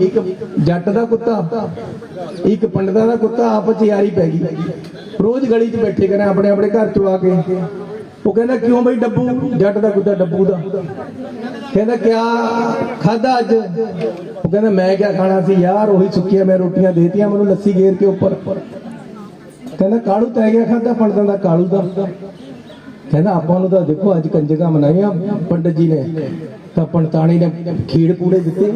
ਇੱਕ ਜੱਟ ਦਾ ਕੁੱਤਾ, ਇੱਕ ਪੰਡਤਾਂ ਦਾ ਕੁੱਤਾ, ਆਪਸ ਚ ਯਾਰੀ ਪੈ ਗਈ। ਰੋਜ਼ ਗਲੀ 'ਚ ਬੈਠੇ ਕਰੇ, ਆਪਣੇ ਆਪਣੇ ਘਰ ਚੋਂ ਆ ਕੇ। ਉਹ ਕਹਿੰਦਾ, ਕਿਉਂ ਬਈ ਡੱਬੂ? ਜੱਟ ਦਾ ਕੁੱਤਾ ਡੱਬੂ ਦਾ। ਕਹਿੰਦਾ, ਕਿਆ ਖਾਦਾ ਅੱਜ? ਉਹ ਕਹਿੰਦਾ, ਮੈਂ ਕਿਆ ਖਾਣਾ ਸੀ? ਯਾਰ, ਉਹੀ ਸੁੱਕੀਆਂ ਮੈਂ ਰੋਟੀਆਂ ਦੇਤੀਆਂ, ਮੈਨੂੰ ਲੱਸੀ ਗੇਰ ਕੇ ਉੱਪਰ। ਕਹਿੰਦਾ ਕਾਲੂ ਤੈ ਗਿਆ ਖਾਦਾ ਪੰਡਤਾਂ ਦਾ, ਕਾਲੂ ਦਾ? ਕਹਿੰਦਾ, ਆਪਾਂ ਨੂੰ ਤਾਂ ਦੇਖੋ, ਅੱਜ ਕੰਜਕਾਂ ਮਨਾਈਆਂ, ਪੰਡਤ ਜੀ ਨੇ। ਤਾਂ ਪੰਡਤਾਣੀ ਨੇ ਖੀੜ ਪੂੜੇ ਦਿੱਤੇ।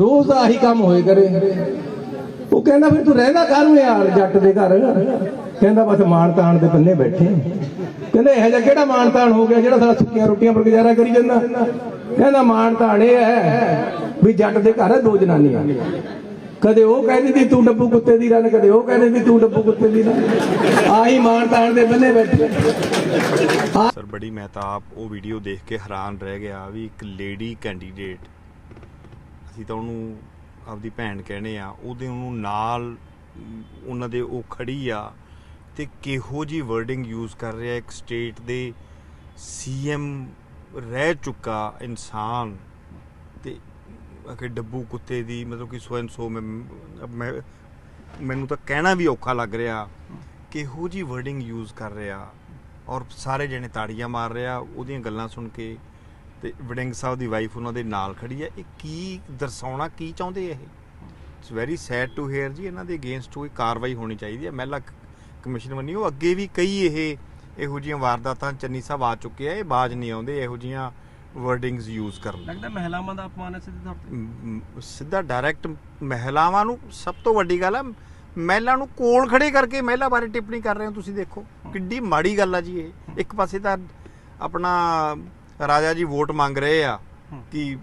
ਰੋਜ਼ ਦਾ ਆਹੀ ਕੰਮ ਹੋਏ ਕਰੇ। ਉਹ ਕਹਿੰਦਾ ਫਿਰ ਤੂੰ ਰਹਿੰਦਾ ਕਾਹਨੂੰ ਯਾਰ ਜੱਟ ਦੇ ਘਰ? ਕਹਿੰਦਾ ਬਸ ਮਾਣ ਤਾਣ ਦੇ ਬੰਨੇ ਬੈਠੇ। ਕਹਿੰਦਾ ਇਹ ਜਿਹਾ ਕਿਹੜਾ ਮਾਣ ਤਾਣ ਹੋ ਗਿਆ ਜਿਹੜਾ ਸਾਲਾ ਸੁੱਕੀਆਂ ਰੋਟੀਆਂ ਪਰ ਗੁਜ਼ਾਰਾ ਕਰੀ ਜਾਂਦਾ? ਕਹਿੰਦਾ ਮਾਣ ਤਾਣ ਇਹ ਹੈ ਵੀ ਜੱਟ ਦੇ ਘਰ ਦੋ ਜਨਾਨੀਆਂ। ਕਦੇ ਉਹ ਕਹਿੰਦੀ ਸੀ ਤੂੰ ਡੱਬੂ ਕੁੱਤੇ ਦੀ ਰਨ ਕਦੇ ਉਹ ਕਹਿੰਦੇ ਸੀ ਤੂੰ ਡੱਬੂ ਕੁੱਤੇ ਦੀ ਰਨ ਆਹੀ ਮਾਣ ਤਾਣ ਦੇ ਬੰਨੇ ਬੈਠੇ। ਸਰ, ਬੜੀ, ਮੈਂ ਤਾਂ ਆਪ ਉਹ ਵੀਡੀਓ ਦੇਖ ਕੇ ਹੈਰਾਨ ਰਹਿ ਗਿਆ ਵੀ ਇੱਕ ਲੇਡੀ ਕੈਂਡੀਡੇਟ ਅਸੀਂ ਤਾਂ ਉਹਨੂੰ ਆਪਦੀ ਭੈਣ ਕਹਿੰਦੇ ਆ, ਉਹਦੇ ਉਹਨੂੰ ਨਾਲ ਉਹਨਾਂ ਦੇ ਉਹ ਖੜੀ ਆ ਤੇ ਕਿਹੋ ਜੀ ਵਰਡਿੰਗ ਯੂਜ਼ ਕਰ ਰਿਹਾ, ਇੱਕ ਸਟੇਟ ਦੇ ਸੀਐਮ ਰਹਿ ਚੁੱਕਾ ਇਨਸਾਨ ਤੇ ਅਕੇ ਡੱਬੂ ਕੁੱਤੇ ਦੀ ਮਤਲਬ ਕਿ ਸੋ ਐਂਡ ਸੋ ਮੈਂ, ਮੈਂ- ਮੈਨੂੰ ਤਾਂ ਕਹਿਣਾ ਵੀ ਔਖਾ ਲੱਗ ਰਿਹਾ ਕਿਹੋ ਜੀ ਵਰਡਿੰਗ ਯੂਜ਼ ਕਰ ਰਿਹਾ ਔਰ ਸਾਰੇ ਜਣੇ ਤਾੜੀਆਂ ਮਾਰ ਰਿਹਾ, ਉਹਦੀਆਂ ਗੱਲਾਂ ਸੁਣ ਕੇ ਤੇ ਵੜਿੰਗ ਸਾਹਿਬ ਦੀ ਵਾਈਫ ਉਹਨਾਂ ਦੇ ਨਾਲ ਖੜੀ ਹੈ। ਇਹ ਕੀ ਦਰਸਾਉਣਾ ਕੀ ਚਾਹੁੰਦੇ ਇਹ? It's very sad to hear ਜੀ ਇਹਨਾਂ ਦੇ ਅਗੇਂਸਟ ਕੋਈ ਕਾਰਵਾਈ ਹੋਣੀ ਚਾਹੀਦੀ ਹੈ। ਮਹਿਲਾ ਕਮਿਸ਼ਨ ਬਣੀ ਉਹ ਅੱਗੇ ਵੀ ਕਈ ਇਹ ਇਹੋ ਜਿਹੀਆਂ ਵਾਰਦਾਤਾਂ ਚੰਨੀ ਸਾਹਿਬ ਆ ਚੁੱਕੇ ਆ ਇਹ ਬਾਜ ਨਹੀਂ ਆਉਂਦੇ ਇਹੋ ਜਿਹੀਆਂ ਵਰਡਿੰਗਸ ਯੂਜ਼ ਕਰਨ ਲੱਗਦਾ ਮਹਿਲਾਵਾਂ ਦਾ ਅਪਮਾਨ ਹੈ ਸਿੱਧੇ ਤੌਰ ਤੇ? ਸਿੱਧਾ ਡਾਇਰੈਕਟ ਮਹਿਲਾਵਾਂ ਨੂੰ ਸਭ ਤੋਂ ਵੱਡੀ ਗੱਲ ਹੈ ਮਹਿਲਾ ਨੂੰ ਕੋਲ ਖੜੇ ਕਰਕੇ ਮਹਿਲਾ ਬਾਰੇ ਟਿੱਪਣੀ ਕਰ ਰਹੇ ਹੋ ਤੁਸੀਂ ਦੇਖੋ। ਕਿੱਡੀ ਮਾੜੀ ਗੱਲ ਆ ਜੀ ਇਹ। ਇੱਕ ਪਾਸੇ ਤਾਂ ਆਪਣਾ ਰਾਜਾ ਜੀ ਵੋਟ ਮੰਗ ਰਹੇ ਆ ਕਿ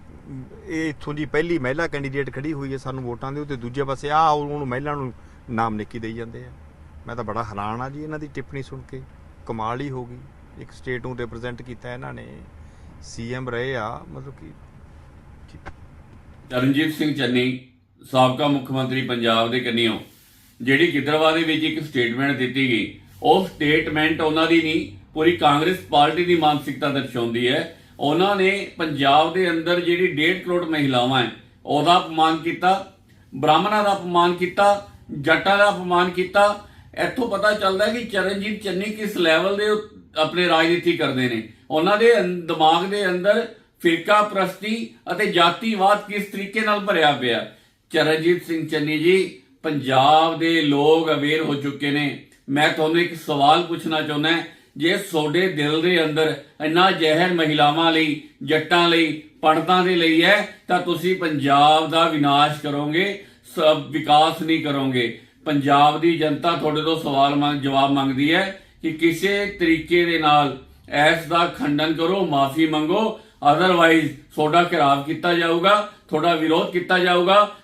ਇਹ ਇੱਥੋਂ ਦੀ ਪਹਿਲੀ ਮਹਿਲਾ ਕੈਂਡੀਡੇਟ ਖੜੀ ਹੋਈ ਹੈ ਸਾਨੂੰ ਵੋਟਾਂ ਦਿਓ ਤੇ ਦੂਜੇ ਪਾਸੇ ਆ ਉਹਨੂੰ ਮਹਿਲਾ ਨੂੰ ਨਾਮ ਨਿੱਕੀ ਦੇਈ ਜਾਂਦੇ ਆ। ਮੈਂ ਤਾਂ ਬੜਾ ਹੈਰਾਨ ਆ ਜੀ ਇਹਨਾਂ ਦੀ ਟਿੱਪਣੀ ਸੁਣ ਕੇ। ਕਮਾਲ ਹੀ ਹੋ ਗਈ। ਇੱਕ ਸਟੇਟ ਨੂੰ ਰਿਪਰੈਜ਼ੈਂਟ ਕੀਤਾ ਇਹਨਾਂ ਨੇ। ਸੀਐਮ ਰਹੇ ਆ ਮਤਲਬ ਕਿ ਚਰਨਜੀਤ ਸਿੰਘ ਚੰਨੀ ਸਾਬਕਾ ਮੁੱਖ ਮੰਤਰੀ ਪੰਜਾਬ ਦੇ ਕੰਨਿਓ ਜਿਹੜੀ ਗਿੱਦੜਵਾ ਦੇ ਵਿੱਚ ਇੱਕ ਸਟੇਟਮੈਂਟ ਦਿੱਤੀ ਗਈ। ਉਹ ਸਟੇਟਮੈਂਟ ਉਹਨਾਂ ਦੀ ਨਹੀਂ ਪੂਰੀ ਕਾਂਗਰਸ ਪਾਰਟੀ ਦੀ ਮਾਨਸਿਕਤਾ ਦਰਸਾਉਂਦੀ ਹੈ। ਉਹਨਾਂ ਨੇ ਪੰਜਾਬ ਦੇ ਅੰਦਰ ਜਿਹੜੀ 1.5 ਕਰੋੜ ਮਹਿਲਾਵਾਂ ਹੈ, ਉਹਦਾ ਅਪਮਾਨ ਕੀਤਾ, ਬ੍ਰਾਹਮਣਾਂ ਦਾ ਅਪਮਾਨ ਕੀਤਾ, ਜੱਟਾਂ ਦਾ ਅਪਮਾਨ ਕੀਤਾ। ਇੱਥੋਂ ਪਤਾ ਚੱਲਦਾ ਕਿ ਚਰਨਜੀਤ ਚੰਨੀ ਕਿਸ ਲੈਵਲ ਦੇ ਉ- ਆਪਣੇ ਰਾਜਨੀਤੀ ਕਰਦੇ ਨੇ। ਉਹਨਾਂ ਦੇ ਦਿਮਾਗ ਦੇ ਅੰਦਰ ਫਿਰਕਾ ਪ੍ਰਸਤੀ ਅਤੇ ਜਾਤੀਵਾਦ ਕਿਸ ਤਰੀਕੇ ਨਾਲ ਭਰਿਆ ਪਿਆ। ਚਰਨਜੀਤ ਸਿੰਘ ਚੰਨੀ ਜੀ, ਪੰਜਾਬ ਦੇ ਲੋਕ ਅਵੇਅਰ ਹੋ ਚੁੱਕੇ ਨੇ। ਮੈਂ ਤੁਹਾਨੂੰ ਇੱਕ ਸਵਾਲ ਪੁੱਛਣਾ ਚਾਹੁੰਦਾ ਜੇ ਤੁਹਾਡੇ ਦਿਲ ਦੇ ਅੰਦਰ ਇੰਨਾ ਜ਼ਹਿਰ ਮਹਿਲਾਵਾਂ ਲਈ, ਜੱਟਾਂ ਲਈ ਪੰਡਤਾਂ ਦੇ ਲਈ ਹੈ, ਤਾਂ ਤੁਸੀਂ ਪੰਜਾਬ ਦਾ ਵਿਨਾਸ਼ ਕਰੋਗੇ ਸ- ਵਿਕਾਸ ਨਹੀਂ ਕਰੋਗੇ। ਪੰਜਾਬ ਦੀ ਜਨਤਾ ਤੁਹਾਡੇ ਤੋਂ ਸਵਾਲ ਮੰਗ, ਜਵਾਬ ਮੰਗਦੀ ਹੈ ਕਿ ਕਿਸੇ ਤਰੀਕੇ ਦੇ ਨਾਲ ਇਸ ਦਾ ਖੰਡਨ ਕਰੋ, ਮਾਫੀ ਮੰਗੋ ਅਦਰਵਾਈਜ਼ ਤੁਹਾਡਾ ਘਿਰਾਵ ਕੀਤਾ ਜਾਊਗਾ, ਤੁਹਾਡਾ ਵਿਰੋਧ ਕੀਤਾ ਜਾਊਗਾ।